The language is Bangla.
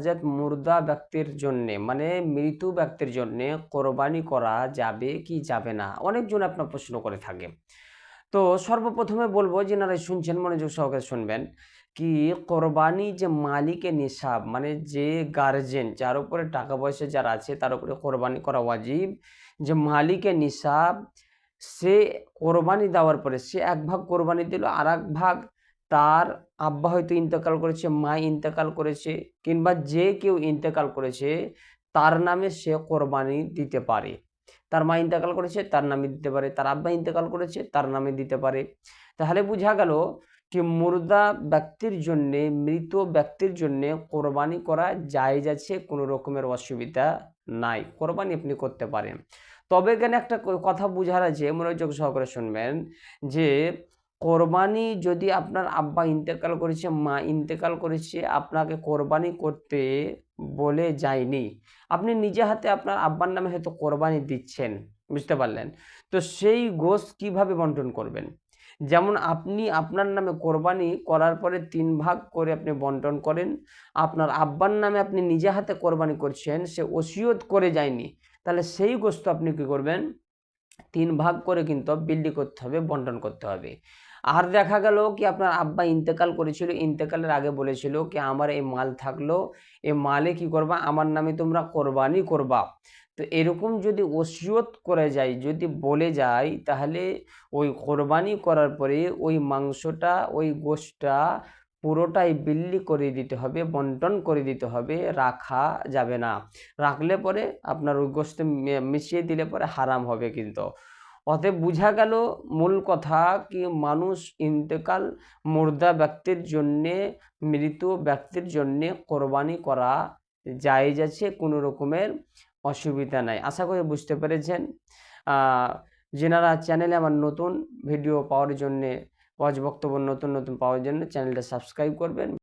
হাজত মুর্দা ব্যক্তির জন্যে মানে মৃত্যু ব্যক্তির জন্যে কোরবানি করা যাবে কি যাবে না? অনেকজন আপনার প্রশ্ন করে থাকে। তো সর্বপ্রথমে বলব যেনারা শুনছেন, মনোযোগ সহকারে শুনবেন কি কোরবানি যে মালিকের নিসাব মানে যে গার্জেন যার উপরে টাকা পয়সা যার আছে, তার উপরে কোরবানি করা ওয়াজিব, যে মালিকের নিসাব, সে কোরবানি দেওয়ার পরে সে এক ভাগ কোরবানি দিল আর এক ভাগ তার আব্বা হয়তো ইন্তেকাল করেছে, মা ইন্তেকাল করেছে, কিংবা যে কেউ ইন্তেকাল করেছে, তার নামে সে কোরবানি দিতে পারে। তার মা ইন্তেকাল করেছে, তার নামে দিতে পারে। তার আব্বা ইন্তেকাল করেছে, তার নামে দিতে পারে। তাহলে বোঝা গেল কি মুর্দা ব্যক্তির জন্যে, মৃত ব্যক্তির জন্যে কোরবানি করা জায়েজ আছে, কোনো রকমের অসুবিধা নাই। কোরবানি আপনি করতে পারেন। তবে এখানে একটা কথা বোঝার আছে, মনোযোগ সহকারে শুনবেন যে কোরবানি যদি আপনার আব্বা ইন্তেকাল করেছে, মা ইন্তেকাল করেছে, আপনাকে কোরবানি করতে বলে যায়নি। আপনি নিজে হাতে আপনার আব্বার নামে হয়তো কোরবানি দিচ্ছেন, বুঝতে পারলেন? তো সেই গোশ কীভাবে বন্টন করবেন? যেমন আপনি আপনার নামে কোরবানি করার পরে তিন ভাগ করে আপনি বন্টন করেন, আপনার আব্বার নামে আপনি নিজে হাতে কোরবানি করছেন, সে ওসিয়ত করে যায়নি, তাহলে সেই গোস্ত আপনি কি করবেন? তিন ভাগ করে কিন্তু বিল্লি করতে হবে, বন্টন করতে হবে। আর দেখা গেল কি আপনার আব্বা ইন্তেকাল করেছিল, ইন্তেকালের আগে বলেছিল কি, আমার এই মাল থাকল, এই মালে কি করবা? আমার নামে তোমরা কোরবানি করবা। তো এরকম যদি ওসিয়ত করে যায়, যদি বলে যায়, তাহলে ওই কোরবানি করার পরে ওই মাংসটা, ওই গোশটা পুরোটাই বিল্লি করে দিতে হবে, বন্টন করে দিতে হবে, রাখা যাবে না। রাখলে পরে আপনার ওই মিশিয়ে দিলে পরে হারাম হবে কিন্তু। অতএব বোঝা গেল মূল কথা কি মানুষ ইন্তেকাল মুর্দা ব্যক্তির জন্যে, মৃত ব্যক্তির জন্যে কোরবানি করা জায়েজ যাচ্ছে কোনো রকমের অসুবিধা নাই। আশা করি বুঝতে পেরেছেন। যেনারা চ্যানেলে আমার নতুন ভিডিও পাওয়ার জন্যে ওয়াজ বক্তব্য নতুন নতুন পাওয়ার জন্য চ্যানেলটা সাবস্ক্রাইব করবেন।